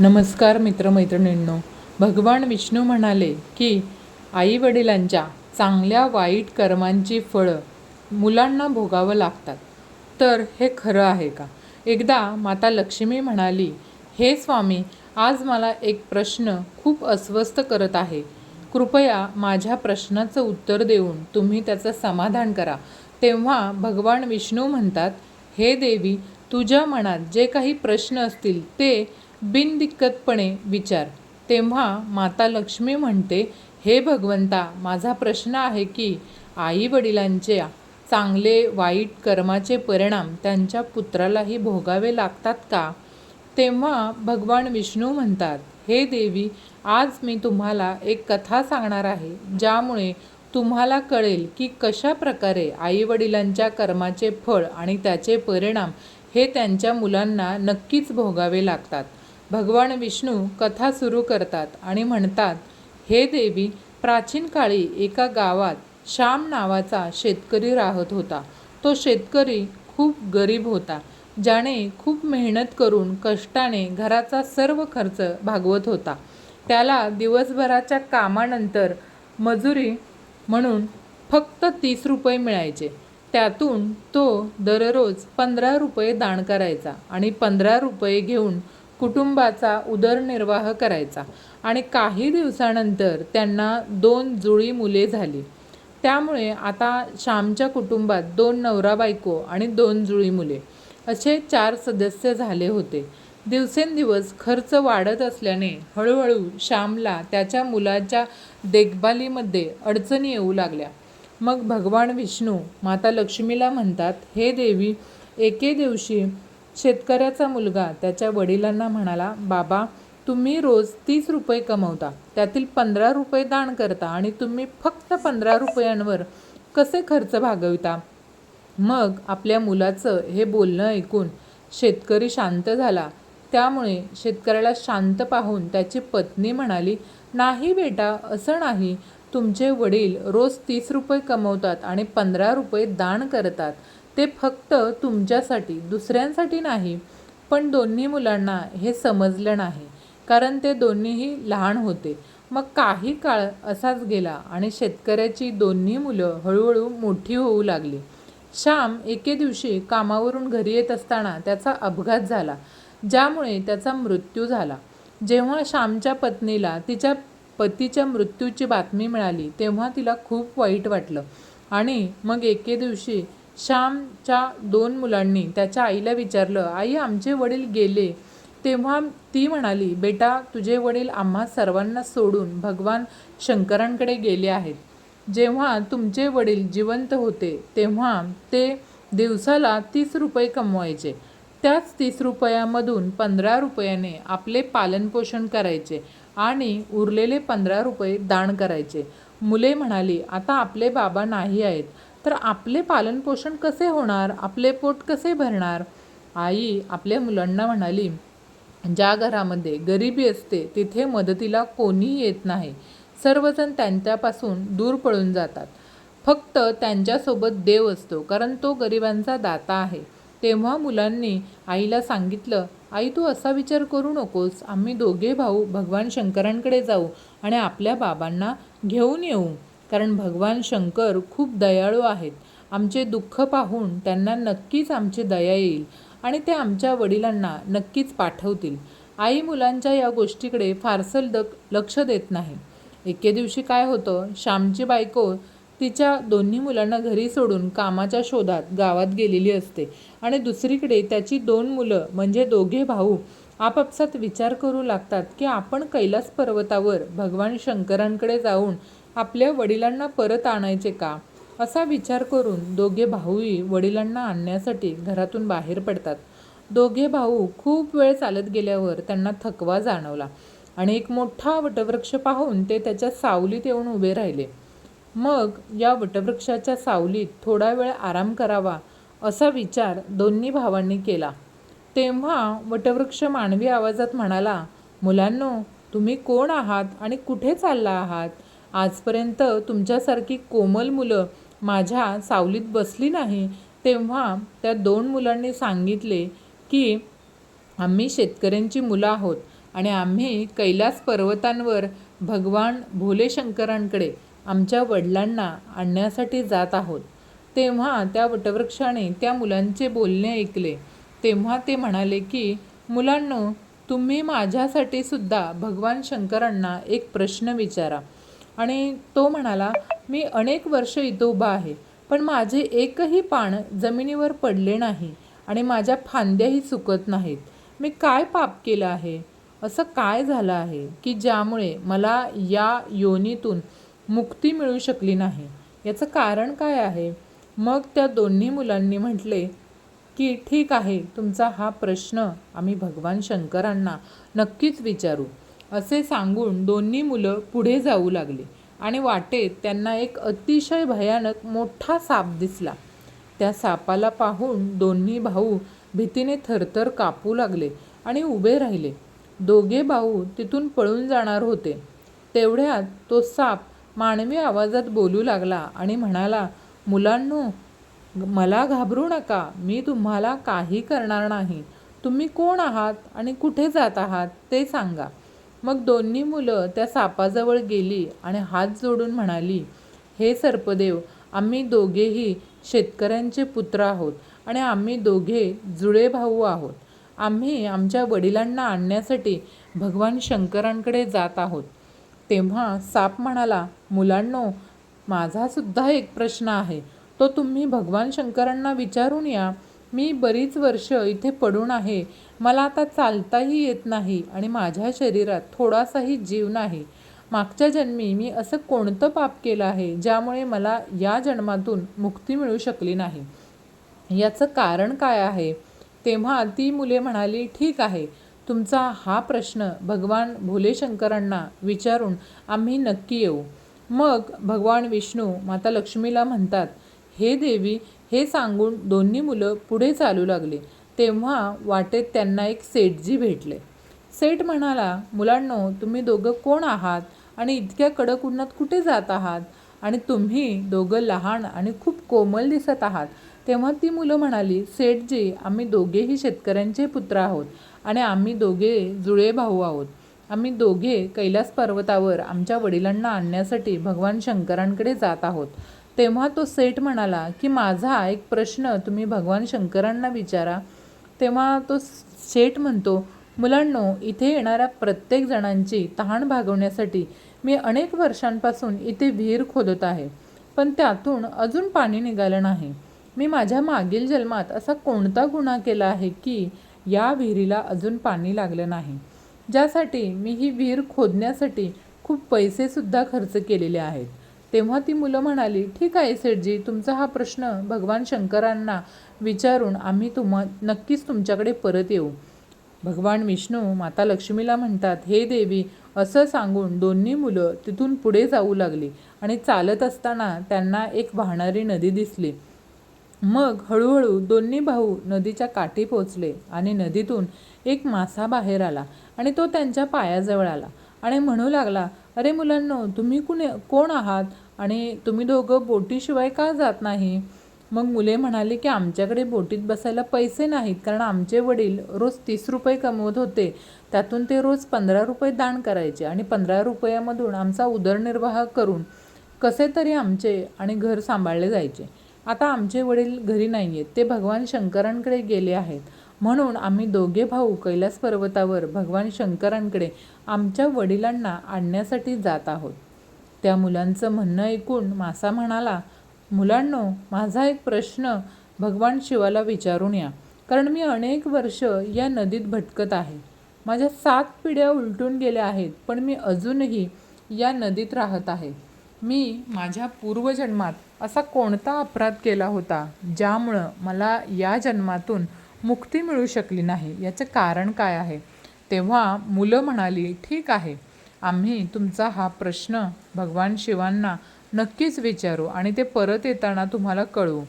नमस्कार मित्रमैत्रिणींनो. भगवान विष्णू म्हणाले की आईवडिलांच्या चांगल्या वाईट कर्मांची फळं मुलांना भोगावं लागतात. तर हे खरं आहे का? एकदा माता लक्ष्मी म्हणाली हे स्वामी आज मला एक प्रश्न खूप अस्वस्थ करत आहे. कृपया माझ्या प्रश्नाचं उत्तर देऊन तुम्ही त्याचं समाधान करा. तेव्हा भगवान विष्णू म्हणतात हे देवी तुझ्या मनात जे काही प्रश्न असतील ते बिनदिक्कतपणे विचार. तेव्हा माता लक्ष्मी म्हणते हे भगवंता माझा प्रश्न आहे की आई वडिलांच्या चांगले वाईट कर्माचे परिणाम त्यांच्या पुत्रालाही भोगावे लागतात का? तेव्हा भगवान विष्णू म्हणतात हे देवी आज मी तुम्हाला एक कथा सांगणार आहे ज्यामुळे तुम्हाला कळेल की कशा प्रकारे आईवडिलांच्या कर्माचे फळ आणि त्याचे परिणाम हे त्यांच्या मुलांना नक्कीच भोगावे लागतात. भगवान विष्णू कथा सुरू करतात आणि म्हणतात हे देवी प्राचीन काळी एका गावात श्याम नावाचा शेतकरी राहत होता. तो शेतकरी खूप गरीब होता ज्याने खूप मेहनत करून कष्टाने घराचा सर्व खर्च भागवत होता. त्याला दिवसभराच्या कामानंतर मजुरी म्हणून फक्त तीस रुपये मिळायचे. त्यातून तो दररोज पंधरा रुपये दान करायचा आणि पंधरा रुपये घेऊन कुटुंबाचा उदरनिर्वाह करायचा. आणि काही दिवसानंतर त्यांना दोन जुळी मुले झाली. त्यामुळे आता श्यामच्या कुटुंबात दोन नवरा बायको आणि दोन जुळी मुले असे चार सदस्य झाले होते. दिवसेंदिवस खर्च वाढत असल्याने हळूहळू श्यामला त्याच्या मुलाच्या देखभालीमध्ये अडचणी येऊ लागल्या. मग भगवान विष्णू माता लक्ष्मीला म्हणतात हे देवी एके दिवशी शेतकऱ्याचा मुलगा त्याच्या वडिलांना म्हणाला बाबा तुम्ही रोज तीस रुपये कमवता त्यातील पंधरा रुपये दान करता आणि तुम्ही फक्त पंधरा रुपयांवर कसे खर्च भागविता? मग आपल्या मुलाचं हे बोलणं ऐकून शेतकरी शांत झाला. त्यामुळे शेतकऱ्याला शांत पाहून त्याची पत्नी म्हणाली नाही बेटा असं नाही. तुमचे वडील रोज तीस रुपये कमवतात आणि पंधरा रुपये दान करतात. ते फक्त तुमच्यासाठी दुसऱ्यांसाठी नाही पण दोन्ही मुलांना हे समजलं नाही. कारण ते दोन्हीही लहान होते. मग काही काळ असाच गेला आणि शेतकऱ्याची दोन्ही मुलं हळूहळू मोठी होऊ लागली. श्याम एके दिवशी कामावरून घरी येत असताना त्याचा अपघात झाला ज्यामुळे त्याचा मृत्यू झाला. जेव्हा श्यामच्या पत्नीला तिच्या पतीच्या मृत्यूची बातमी मिळाली तेव्हा तिला खूप वाईट वाटलं. आणि मग एके दिवशी श्यामच्या दोन मुलांनी त्याच्या आईला विचारलं आई आमचे वडील गेले. तेव्हा ती म्हणाली बेटा तुझे वडील आम्हा सर्वांना सोडून भगवान शंकरांकडे गेले आहेत. जेव्हा तुमचे वडील जिवंत होते तेव्हा ते दिवसाला तीस रुपये कमवायचे. त्याच तीस रुपयामधून पंधरा रुपयाने आपले पालनपोषण करायचे आणि उरलेले पंधरा रुपये दान करायचे. मुले म्हणाली आता आपले बाबा नाही आहेत. तर आपले पालनपोषण कसे होणार? आपले पोट कसे भरणार? आई आपल्या मुलांना म्हणाली ज्या घरामध्ये गरिबी असते तिथे मदतीला कोणीही येत नाही. सर्वजण त्यांच्यापासून दूर पळून जातात. फक्त त्यांच्यासोबत देव असतो कारण तो गरिबांचा दाता आहे. तेव्हा मुलांनी आईला सांगितलं आई तू असा विचार करू नकोस. आम्ही दोघे भाऊ भगवान शंकरांकडे जाऊ आणि आपल्या बाबांना घेऊन येऊ. कारण भगवान शंकर खूप दयाळू आहेत. आमचे दुःख पाहून त्यांना नक्कीच आमची दया येईल आणि ते आमच्या वडिलांना नक्कीच पाठवतील. आई मुलांच्या या गोष्टीकडे फारसं दक लक्ष देत नाही. एके दिवशी काय होतं श्यामची बायको तिच्या दोन्ही मुलांना घरी सोडून कामाच्या शोधात गावात गेलेली असते आणि दुसरीकडे त्याची दोन मुलं म्हणजे दोघे भाऊ आपापसात विचार करू लागतात की आपण कैलास पर्वतावर भगवान शंकरांकडे जाऊन आपल्या वडिलांना परत आणायचे का? असा विचार करून दोघे भाऊही वडिलांना आणण्यासाठी घरातून बाहेर पडतात. दोघे भाऊ खूप वेळ चालत गेल्यावर त्यांना थकवा जाणवला आणि एक मोठा वटवृक्ष पाहून ते त्याच्या सावलीत येऊन उभे राहिले. मग या वटवृक्षाच्या सावलीत थोडा वेळ आराम करावा असा विचार दोन्ही भावांनी केला. तेव्हा वटवृक्ष मानवी आवाजात म्हणाला मुलांनो तुम्ही कोण आहात आणि कुठे चालला आहात? आजपर्यंत तुमच्यासारखी कोमल मुलं माझ्या सावलीत बसली नाही तेव्हा त्या दोन मुलांनी सांगितले की आम्ही शेतकऱ्यांची मुलं आहोत आणि आम्ही कैलास पर्वतांवर भगवान भोलेशंकरांकडे आमच्या वडिलांना आणण्यासाठी जात आहोत. तेव्हा त्या वटवृक्षाने त्या मुलांचे बोलणे ऐकले. तेव्हा ते म्हणाले की मुलांनो तुम्ही माझ्यासाठी सुद्धा भगवान शंकरांना एक प्रश्न विचारा. आणि तो म्हणाला मी अनेक वर्ष इथं उभा आहे पण माझे एकही पान जमिनीवर पडले नाही आणि माझ्या फांद्याही सुकत नाहीत. मी काय पाप केलं आहे? असं काय झालं आहे की ज्यामुळे मला या योनीतून मुक्ती मिळू शकली नाही? याचं कारण काय आहे? मग त्या दोन्ही मुलांनी म्हटले की ठीक आहे तुमचा हा प्रश्न आम्ही भगवान शंकरांना नक्कीच विचारू. असे सांगून दोन्ही मुलं पुढे जाऊ लागली आणि वाटेत त्यांना एक अतिशय भयानक मोठा साप दिसला. त्या सापाला पाहून दोन्ही भाऊ भीतीने थरथर कापू लागले आणि उभे राहिले. दोघे भाऊ तिथून पळून जाणार होते. तेवढ्यात तो साप मानवी आवाजात बोलू लागला आणि म्हणाला मुलांनो मला घाबरू नका. मी तुम्हाला काही करणार नाही. तुम्ही कोण आहात आणि कुठे जात आहात ते सांगा. मग दोन्ही मुलं त्या सापाजवळ गेली आणि हात जोडून म्हणाली हे सर्पदेव आम्ही दोघेही शेतकऱ्यांचे पुत्र आहोत आणि आम्ही दोघे जुळे भाऊ आहोत. आम्ही आमच्या वडिलांना आणण्यासाठी भगवान शंकरांकडे जात आहोत. तेव्हा साप म्हणाला मुलांनो माझासुद्धा एक प्रश्न आहे. तो तुम्ही भगवान शंकरांना विचारून या. मी बरीच वर्ष इथे पडून आहे. मला आता चालताही येत नाही आणि माझ्या शरीरात थोडासाही जीव नाही. मागच्या जन्मी मी असं कोणतं पाप केलं आहे ज्यामुळे मला या जन्मातून मुक्ती मिळू शकली नाही? याचं कारण काय आहे? तेव्हा ती मुले म्हणाली ठीक आहे तुमचा हा प्रश्न भगवान भोलेशंकरांना विचारून आम्ही नक्की येऊ. मग भगवान विष्णू माता लक्ष्मीला म्हणतात हे देवी हे सांगून दोन्ही मुलं पुढे चालू लागली. तेव्हा वाटेत त्यांना एक सेठजी भेटले. सेठ म्हणाला मुलांनो तुम्ही दोघं कोण आहात आणि इतक्या कडक उन्हात कुठे जात आहात? आणि तुम्ही दोघं लहान आणि खूप कोमल दिसत आहात. तेव्हा ती मुलं म्हणाली सेठजी आम्ही दोघेही शेतकऱ्यांचे पुत्र आहोत आणि आम्ही दोघे जुळे भाऊ आहोत. आम्ही दोघे कैलास पर्वतावर आमच्या वडिलांना आणण्यासाठी भगवान शंकरांकडे जात आहोत. तेव्हा तो सेठ म्हणाला की माझा एक प्रश्न तुम्ही भगवान शंकरांना विचारा. तेव्हा तो सेठ म्हणतो मुलांनो इथे येणाऱ्या प्रत्येक जणांची तहान भागवण्यासाठी मी अनेक वर्षांपासून इथे विहीर खोदत आहे पण त्यातून अजून पाणी निघालं नाही. मी माझ्या मागील जन्मात असा कोणता गुन्हा केला आहे की या विहिरीला अजून पाणी लागलं नाही? ज्यासाठी मी ही विहीर खोदण्यासाठी खूप पैसेसुद्धा खर्च केलेले आहेत. तेव्हा ती मुलं म्हणाली ठीक आहे सेठजी तुमचा हा प्रश्न भगवान शंकरांना विचारून आम्ही तुम्हा नक्कीच तुमच्याकडे परत येऊ. भगवान विष्णू माता लक्ष्मीला म्हणतात हे देवी असं सांगून दोन्ही मुलं तिथून पुढे जाऊ लागली आणि चालत असताना त्यांना एक वाहणारी नदी दिसली. मग हळूहळू दोन्ही भाऊ नदीच्या काठी पोचले आणि नदीतून एक मासा बाहेर आला आणि तो त्यांच्या पायाजवळ आला आणि म्हणू लागला अरे मुलांनो तुम्ही कुणे कोण आहात? आणि तुम्ही दोघं बोटीशिवाय का जात नाही? मग मुले म्हणाली की आमच्याकडे बोटीत बसायला पैसे नाहीत कारण आमचे वडील रोज तीस रुपये कमवत होते. त्यातून ते रोज पंधरा रुपये दान करायचे आणि पंधरा रुपयामधून आमचा उदरनिर्वाह करून कसे तरी आमचे आणि घर सांभाळले जायचे. आता आमचे वडील घरी नाही आहेत ते भगवान शंकरांकडे गेले आहेत. म्हणून आम्ही दोघे भाऊ कैलास पर्वतावर भगवान शंकरांकडे आमच्या वडिलांना आणण्यासाठी जात आहोत. त्या मुलांचं म्हणणं ऐकून मासा म्हणाला मुलांनो माझा एक प्रश्न भगवान शिवाला विचारून या. कारण मी अनेक वर्ष या नदीत भटकत आहे. माझ्या सात पिढ्या उलटून गेल्या आहेत पण मी अजूनही या नदीत राहत आहे. मी माझ्या पूर्वजन्मात असा कोणता अपराध केला होता ज्यामुळं मला या जन्मातून मुक्ती मिळू शकली नाही. याचं कारण काय आहे? तेव्हा मुलं म्हणाली ठीक आहे. आम्ही तुमचा हा प्रश्न भगवान शिवांना नक्कीच विचारू आणि ते परत येताना तुम्हाला कळवू.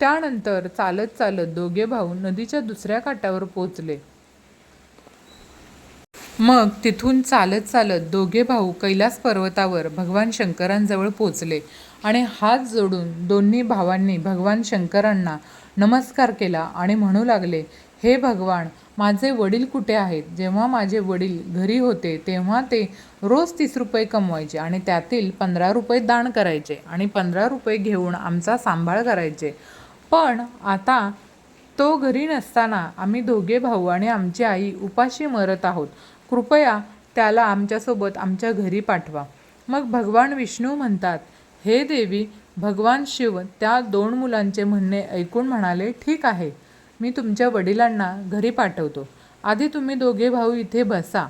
त्यानंतर चालत चालत दोघे भाऊ नदीच्या दुसऱ्या काठावर पोचले. मग तिथून चालत चालत दोघे भाऊ कैलास पर्वतावर भगवान शंकरांजवळ पोचले आणि हात जोडून दोन्ही भावांनी भगवान शंकरांना नमस्कार केला आणि म्हणू लागले हे भगवान माझे वडील कुठे आहेत? जेव्हा माझे वडील घरी होते तेव्हा ते रोज तीस रुपये कमवायचे आणि त्यातील पंधरा रुपये दान करायचे आणि पंधरा रुपये घेऊन आमचा सांभाळ करायचे. पण आता तो घरी नसताना आम्ही दोघे भाऊ आणि आमची आई उपाशी मरत आहोत. कृपया त्याला आमच्यासोबत आमच्या घरी पाठवा. मग भगवान विष्णू म्हणतात हे देवी भगवान शिव त्या दोन मुलांचे म्हणणे ऐकून म्हणाले ठीक आहे मी तुमच्या वडिलांना घरी पाठवतो. आधी तुम्ही दोघे भाऊ इथे बसा.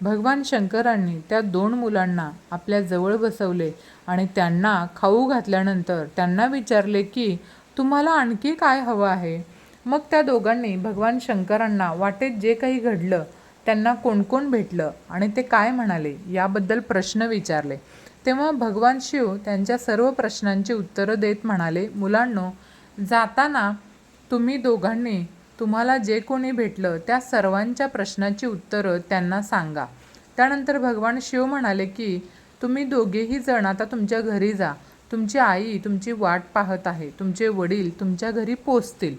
भगवान शंकरांनी त्या दोन मुलांना आपल्या जवळ बसवले आणि त्यांना खाऊ घातल्यानंतर त्यांना विचारले की तुम्हाला आणखी काय हवं आहे? मग त्या दोघांनी भगवान शंकरांना वाटेत जे काही घडलं त्यांना कोण कोण भेटलं आणि ते काय म्हणाले याबद्दल प्रश्न विचारले. तेव्हा भगवान शिव त्यांच्या सर्व प्रश्नांची उत्तरं देत म्हणाले मुलांनो जाताना तुम्ही दोघांनी तुम्हाला जे कोणी भेटलं त्या सर्वांच्या प्रश्नाची उत्तरं त्यांना सांगा. त्यानंतर भगवान शिव म्हणाले की तुम्ही दोघेही जण आता तुमच्या घरी जा. तुमची आई तुमची वाट पाहत आहे. तुमचे वडील तुमच्या घरी पोचतील.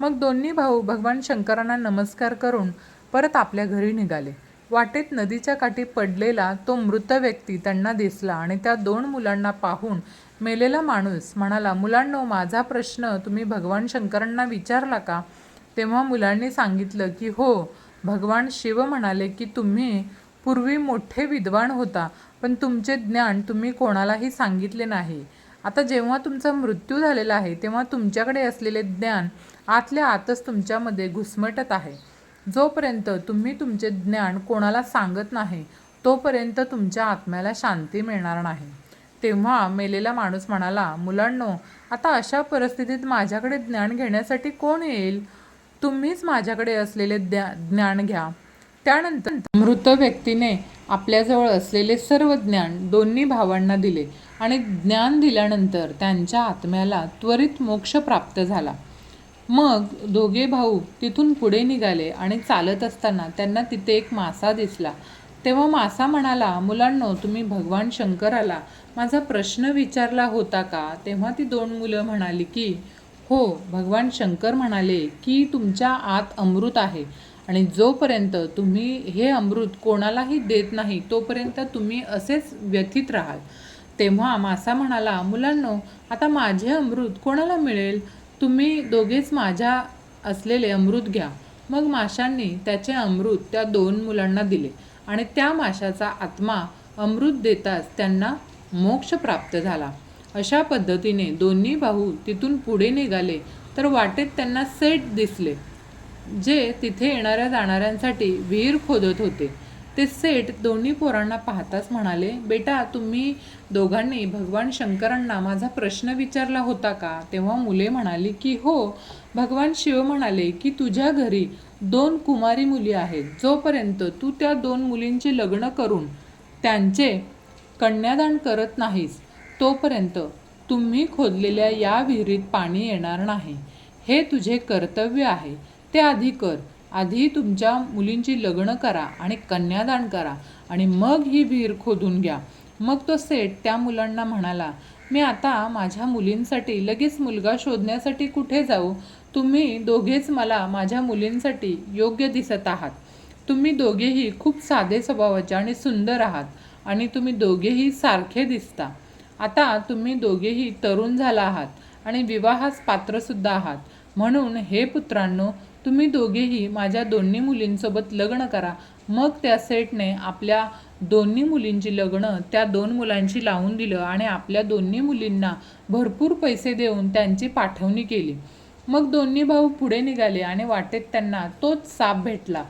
मग दोन्ही भाऊ भगवान शंकरांना नमस्कार करून परत आपल्या घरी निघाले. वाटेत नदीच्या काठी पडलेला तो मृत व्यक्ती त्यांना दिसला आणि त्या दोन मुलांना पाहून मेलेला माणूस म्हणाला मुलांनो माझा प्रश्न तुम्ही भगवान शंकरांना विचारला का? तेव्हा मुलांनी सांगितलं की हो भगवान शिव म्हणाले की तुम्ही पूर्वी मोठे विद्वान होता पण तुमचे ज्ञान तुम्ही कोणालाही सांगितले नाही. आता जेव्हा तुमचा मृत्यू झालेला आहे तेव्हा तुमच्याकडे असलेले ज्ञान आतल्या आतच तुमच्यामध्ये घुसमटत आहे. जोपर्यंत तुम्ही तुमचे ज्ञान कोणाला सांगत नाही तोपर्यंत तुमच्या आत्म्याला शांती मिळणार नाही. तेव्हा मेलेला माणूस म्हणाला मुलांनो आता अशा परिस्थितीत माझ्याकडे ज्ञान घेण्यासाठी कोण येईल? तुम्हीच माझ्याकडे असलेले ज्ञा ज्ञान घ्या. त्यानंतर मृत व्यक्तीने आपल्याजवळ असलेले सर्व ज्ञान दोन्ही भावांना दिले आणि ज्ञान दिल्यानंतर त्यांच्या आत्म्याला त्वरित मोक्ष प्राप्त झाला. मग दोघे भाऊ तिथून पुढे निघाले आणि चालत असताना त्यांना तिथे एक मासा दिसला. तेव्हा मासा म्हणाला मुलांनो तुम्ही भगवान शंकराला माझा प्रश्न विचारला होता का? तेव्हा ती दोन मुलं म्हणाली की हो भगवान शंकर म्हणाले की तुमच्या आत अमृत आहे आणि जोपर्यंत तुम्ही हे अमृत कोणालाही देत नाही तोपर्यंत तुम्ही असेच व्यथित राहाल. तेव्हा मासा म्हणाला मुलांनो आता माझे अमृत कोणाला मिळेल? तुम्ही दोघेच माझ्या असलेले अमृत घ्या. मग माशांनी त्याचे अमृत त्या दोन मुलांना दिले आणि त्या माशाचा आत्मा अमृत देताच त्यांना मोक्ष प्राप्त झाला. अशा पद्धतीने दोन्ही भाऊ तिथून पुढे निघाले तर वाटेत त्यांना सेट दिसले जे तिथे येणाऱ्या जाणाऱ्यांसाठी विहीर खोदत होते. ते सेठ दोन्ही पोरांना पाहताच म्हणाले बेटा तुम्ही दोघांनी भगवान शंकरांना माझा प्रश्न विचारला होता का? तेव्हा मुले म्हणाली की हो. भगवान शिव म्हणाले की तुझ्या घरी दोन कुमारी मुली आहेत. जोपर्यंत तू त्या दोन मुलींचे लग्न करून त्यांचे कन्यादान करत नाहीस तोपर्यंत तुम्ही खोदलेल्या या विहिरीत पाणी येणार नाही. हे तुझे कर्तव्य आहे. ते आधी कर. आधी तुमच्या मुलींची लग्न करा आणि कन्यादान करा आणि मग ही विहीर खोदून घ्या. मग तो सेठ त्या मुलांना म्हणाला मी आता माझ्या मुलींसाठी लगेच मुलगा शोधण्यासाठी कुठे जाऊ? तुम्ही दोघेच मला माझ्या मुलींसाठी योग्य दिसत आहात. तुम्ही दोघेही खूप साधे स्वभावाचे आणि सुंदर आहात आणि तुम्ही दोघेही सारखे दिसता. आता तुम्ही दोघेही तरुण झाला आहात आणि विवाहास पात्रसुद्धा आहात. म्हणून हे पुत्रांनो तुम्ही दोघेही माझ्या दोन्ही मुलींसोबत लग्न करा. मग त्या सेटने आपल्या दोन्ही मुलींची लग्न त्या दोन मुलांशी लावून दिलं आणि आपल्या दोन्ही मुलींना भरपूर पैसे देऊन त्यांची पाठवणी केली. मग दोन्ही भाऊ पुढे निघाले आणि वाटेत त्यांना तोच साप भेटला.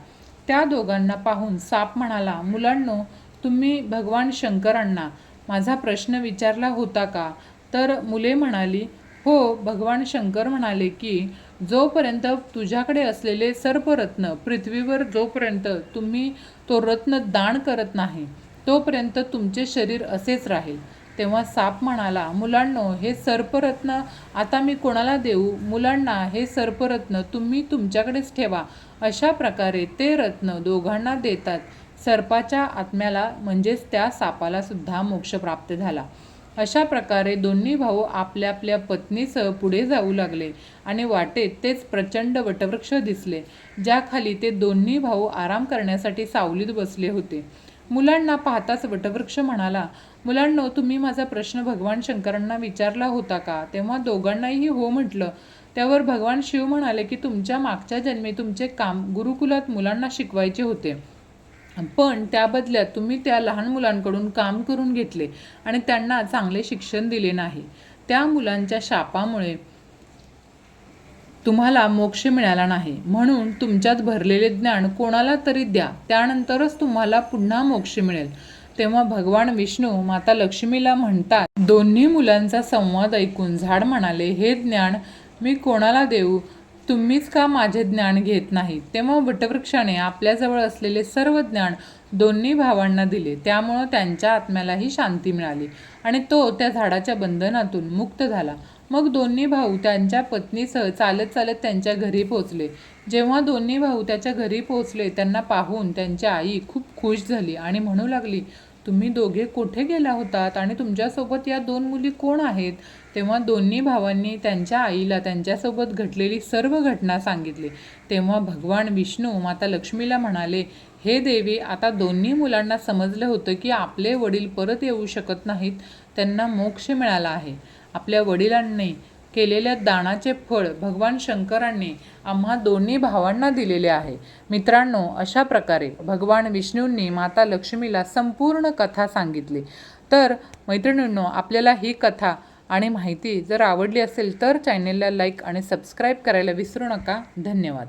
त्या दोघांना पाहून साप म्हणाला मुलांनो तुम्ही भगवान शंकरांना माझा प्रश्न विचारला होता का? तर मुले म्हणाली हो भगवान शंकर म्हणाले की जोपर्यंत तुझ्याकडे असलेले सर्परत्न पृथ्वीवर जोपर्यंत तुम्ही तो रत्न दान करत नाही तोपर्यंत तुमचे शरीर असेच राहील. तेव्हा साप म्हणाला मुलांनो हे सर्परत्न आता मी कोणाला देऊ? मुलांना हे सर्परत्न तुम्ही तुमच्याकडेच ठेवा. अशा प्रकारे ते रत्न दोघांना देतात. सर्पाच्या आत्म्याला म्हणजेच त्या सापाला सुद्धा मोक्ष प्राप्त झाला. अशा प्रकारे दोन्ही भाऊ आपल्या आपल्या पत्नीसह पुढे जाऊ लागले आणि वाटेत तेच प्रचंड वटवृक्ष दिसले ज्याखाली ते दोन्ही भाऊ आराम करण्यासाठी सावलीत बसले होते. मुलांना पाहताच वटवृक्ष म्हणाला मुलांनो तुम्ही माझा प्रश्न भगवान शंकरांना विचारला होता का? तेव्हा दोघांनाही हो म्हटलं. त्यावर भगवान शिव म्हणाले की तुमच्या मागच्या जन्मी तुमचे काम गुरुकुलात मुलांना शिकवायचे होते. पण त्या बदल्यात तुम्ही त्या लहान मुलांकडून काम करून घेतले आणि त्यांना चांगले शिक्षण दिले नाही. त्या मुलांच्या शापामुळे तुम्हाला मोक्ष मिळाला नाही. म्हणून तुमच्यात भरलेले ज्ञान कोणाला तरी द्या. त्यानंतरच तुम्हाला पुन्हा मोक्ष मिळेल. तेव्हा भगवान विष्णू माता लक्ष्मीला म्हणतात दोन्ही मुलांचा संवाद ऐकून झाड म्हणाले हे ज्ञान मी कोणाला देऊ? तुम्हीच का माझे ज्ञान घेत नाही? तेव्हा वटवृक्षाने आपल्याजवळ असलेले सर्व ज्ञान दोन्ही भावांना दिले. त्यामुळं त्यांच्या आत्म्यालाही शांती मिळाली आणि तो त्या झाडाच्या बंधनातून मुक्त झाला. मग दोन्ही भाऊ त्यांच्या पत्नीसह चालत चालत त्यांच्या घरी पोहोचले. जेव्हा दोन्ही भाऊ त्याच्या घरी पोहोचले त्यांना पाहून त्यांची आई खूप खुश झाली आणि म्हणू लागली तुम्ही दोघे कुठे गेला होतात आणि तुमच्यासोबत या दोन मुली कोण आहेत? तेव्हा दोन्ही भावांनी त्यांच्या आईला त्यांच्यासोबत घडलेली सर्व घटना सांगितली. तेव्हा भगवान विष्णू माता लक्ष्मीला म्हणाले हे देवी आता दोन्ही मुलांना समजलं होतं की आपले वडील परत येऊ शकत नाहीत त्यांना मोक्ष मिळाला आहे. आपल्या वडिलांनी केलेल्या दानाचे फळ भगवान शंकरांनी आम्हा दोन्ही भावांना दिलेले आहे. मित्रांनो अशा प्रकारे भगवान विष्णूंनी माता लक्ष्मीला संपूर्ण कथा सांगितली. तर मैत्रिणींनो आपल्याला ही कथा आणि माहिती जर आवडली असेल तर चॅनेलला लाईक आणि सबस्क्राईब करायला विसरू नका. धन्यवाद.